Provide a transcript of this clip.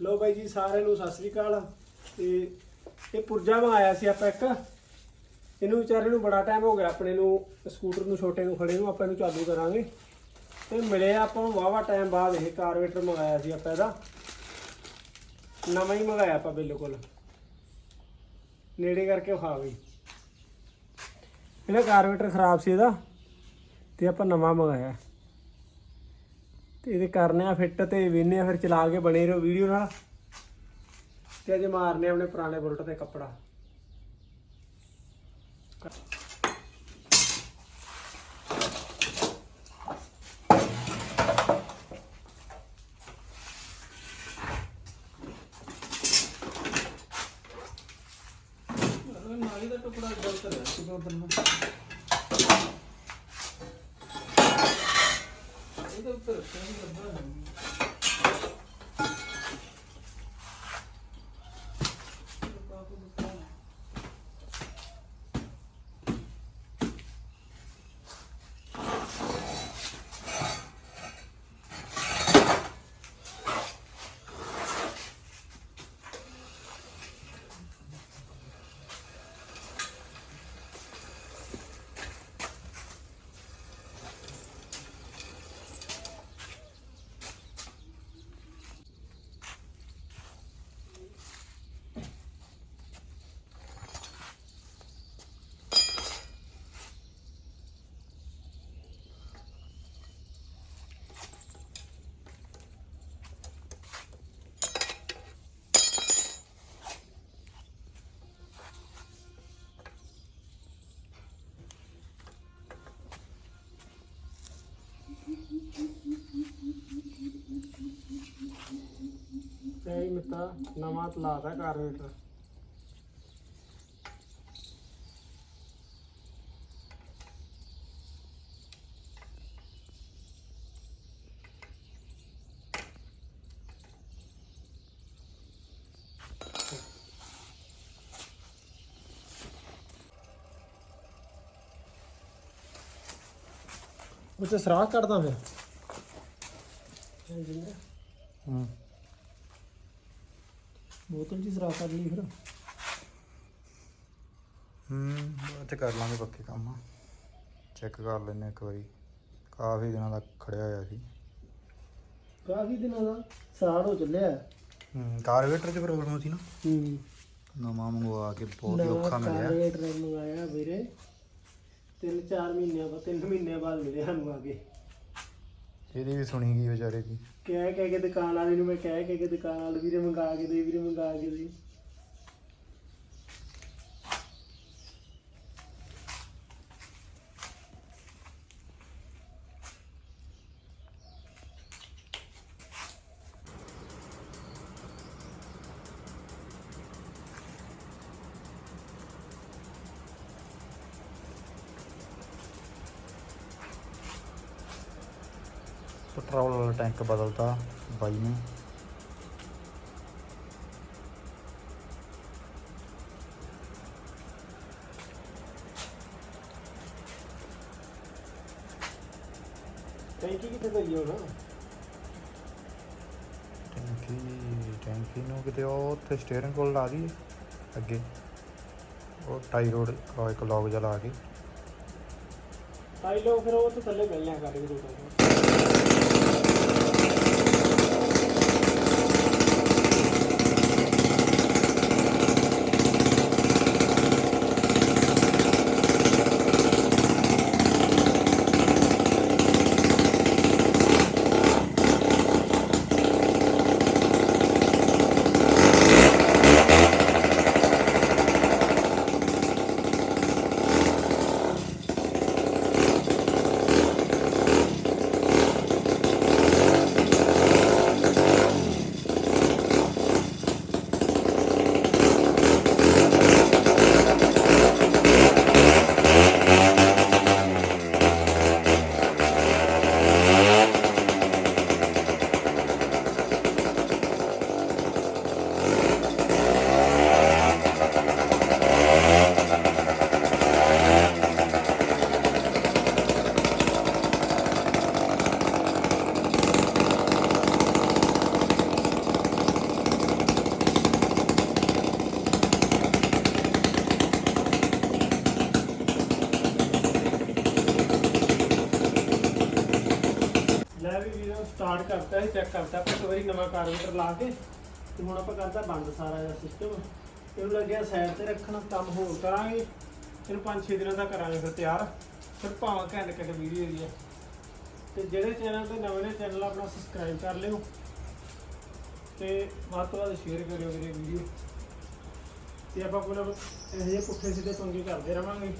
ਲੋ ਬਾਈ ਜੀ, ਸਾਰਿਆਂ ਨੂੰ ਸਤਿ ਸ੍ਰੀ ਅਕਾਲ। ਤੇ ਇਹ ਪੁਰਜਾ ਮੰਗਾਇਆ ਸੀ ਆਪਾਂ ਇੱਕ। ਇਹਨੂੰ ਵਿਚਾਰੇ ਨੂੰ ਬੜਾ ਟਾਈਮ ਹੋ ਗਿਆ ਆਪਣੇ ਨੂੰ, ਸਕੂਟਰ ਨੂੰ, ਛੋਟੇ ਨੂੰ, ਖੜੇ ਨੂੰ, ਆਪਾਂ ਇਹਨੂੰ ਚਾਲੂ ਕਰਾਂਗੇ। ਤੇ ਮਿਲਿਆ ਆਪਾਂ ਨੂੰ ਵਾਵਾ ਟਾਈਮ ਬਾਅਦ ਇਹ ਕਾਰਵੇਟਰ ਮੰਗਾਇਆ ਸੀ ਆਪਾਂ ਇਹਦਾ। ਨਵਾਂ ਹੀ ਮੰਗਾਇਆ ਆਪਾਂ ਬਿਲਕੁਲ। ਨੇੜੇ ਕਰਕੇ ਖਾ ਗਈ ਇਹਦਾ ਕਾਰਵੇਟਰ ਖਰਾਬ ਸੀ ਇਹਦਾ, ਤੇ ਆਪਾਂ ਨਵਾਂ ਮੰਗਾਇਆ। ਤੇ ਇਹਦੇ ਕਰਨੇ ਆ ਫਿੱਟ ਤੇ ਵੇਨੇ ਆ ਫਿਰ ਚਲਾ ਕੇ ਬਣੇ ਰਹੋ ਵੀਡੀਓ ਨਾਲ। ਤੇ ਅਜੇ ਮਾਰਨੇ ਆਪਣੇ ਪੁਰਾਣੇ ਬੁਲਟ ਤੇ ਕੱਪੜਾ। ਨਾਲੀ ਦਾ ਟੁਕੜਾ ਗਲਤ ਹੈ ਕਿਦੋਂ 这个车那。ਤੇ ਇਹ ਮਿੱਤਾ ਨਵਾਂ ਤਲਾਤਾ ਕਾਰਵੇਟਰ ਉੱਤੇ ਸਰਾਖ ਕੱਢਦਾ ਫਿਰ ਹੂੰ। ਬੋਤਲ ਜੀ ਕੱਢ ਲਈ ਫਿਰ। ਹੂੰ ਚ ਕਰ ਲਾਂਗੇ ਪੱਕੇ ਕੰਮ। ਚੈੱਕ ਕਰ ਲੈਨੇ ਇੱਕ ਵਾਰੀ। ਕਾਫੀ ਦਿਨਾਂ ਦਾ ਖੜਿਆ ਹੋਇਆ ਸੀ। ਕਾਫੀ ਦਿਨਾਂ ਦਾ ਸਾੜ ਹੋ ਚੱਲਿਆ। ਹੂੰ ਕਾਰਵੇਟਰ 'ਚ ਪ੍ਰੋਬਲਮ ਸੀ ਨਾ? ਹੂੰ। ਨਵਾਂ ਮੰਗਵਾ ਕੇ ਬਹੁਤ ਹੀ ਔਖਾ ਮਿਲਿਆ। ਕਾਰਵੇਟਰ ਮੰਗਾਇਆ ਵੀਰੇ। ਤਿੰਨ ਚਾਰ ਮਹੀਨਿਆਂ ਬਾਅਦ ਤਿੰਨ ਮਹੀਨਿਆਂ ਬਾਅਦ ਮਿਲਿਆ ਸਾਨੂੰ ਆ ਕੇ। ਇਹਦੀ ਵੀ ਸੁਣੀ ਗਈ ਵਿਚਾਰੇ ਦੀ। ਕਹਿ ਕਹਿ ਕੇ ਦੁਕਾਨ ਵਾਲੇ ਨੂੰ ਮੈਂ ਕਹਿ ਕਹਿ ਕੇ ਦੁਕਾਨ ਵਾਲੇ ਵੀਰੇ ਮੰਗਾ ਕੇ ਦੇ, ਵੀਰੇ ਮੰਗਾ ਕੇ ਦੇ। ਪੈਟਰੋਲ ਵਾਲਾ ਟੈਂਕ ਬਦਲਤਾ ਬਾਈ ਨੇ। ਟੈਂਕੀ ਕਿੱਥੇ ਪਈ ਹੁਣ? ਟੈਂਕੀ ਟੈਂਕੀ ਨੂੰ ਕਿਤੇ ਉਹ ਉੱਥੇ ਸਟੀਅਰਿੰਗ ਕੋਲ ਲਾ ਦਈਏ ਅੱਗੇ। ਉਹ ਟਾਈ ਰੋਡ ਇੱਕ ਲੌਗ ਜਿਹਾ ਲਾ ਕੇ। ਆਈ ਲੋ ਫਿਰ ਉਹ ਤੋਂ ਥੱਲੇ ਗਈਆਂ ਕਰ ਵੀ ਸਟਾਰਟ ਕਰਤਾ ਹੈ ਚੈੱਕ ਕਰਤਾ ਆਪਾਂ ਇੱਕ ਵਾਰੀ ਨਵਾਂ ਕਾਰਬੇਟਰ ਲਾ ਕੇ ਤੇ ਹੁਣ ਆਪਾਂ ਕਰਤਾ ਬੰਦ ਸਾਰਾ ਇਹਦਾ ਸਿਸਟਮ ਇਹਨੂੰ ਲੱਗਿਆ ਸਾਈਡ ਤੇ ਰੱਖਣਾ, ਕੰਮ ਹੋਰ ਕਰਾਂਗੇ। ਇਹਨੂੰ 5-6 ਦਿਨਾਂ ਦਾ ਕਰਾਂਗੇ ਫਿਰ ਤਿਆਰ। ਫਿਰ ਭਾਵਾਂ ਘੈਂਟ ਘੈਂਟ ਵੀਡੀਓ ਦੀ ਹੈ ਤੇ ਜਿਹੜੇ ਚੈਨਲ ਤੇ ਨਵੇਂ ਨੇ ਚੈਨਲ ਆਪਣਾ ਸਬਸਕ੍ਰਾਈਬ ਕਰ ਲਿਓ। ਤੇ ਵੱਧ ਤੋਂ ਵੱਧ ਸ਼ੇਅਰ ਕਰਿਓ ਵੀਰੇ ਵੀਡੀਓ ਤੇ ਆਪਾਂ ਕੋਲ ਇਹੋ ਜਿਹੇ ਪੁੱਠੇ ਸਿੱਧੇ ਪੰਗੇ ਕਰਦੇ ਰਵਾਂਗੇ।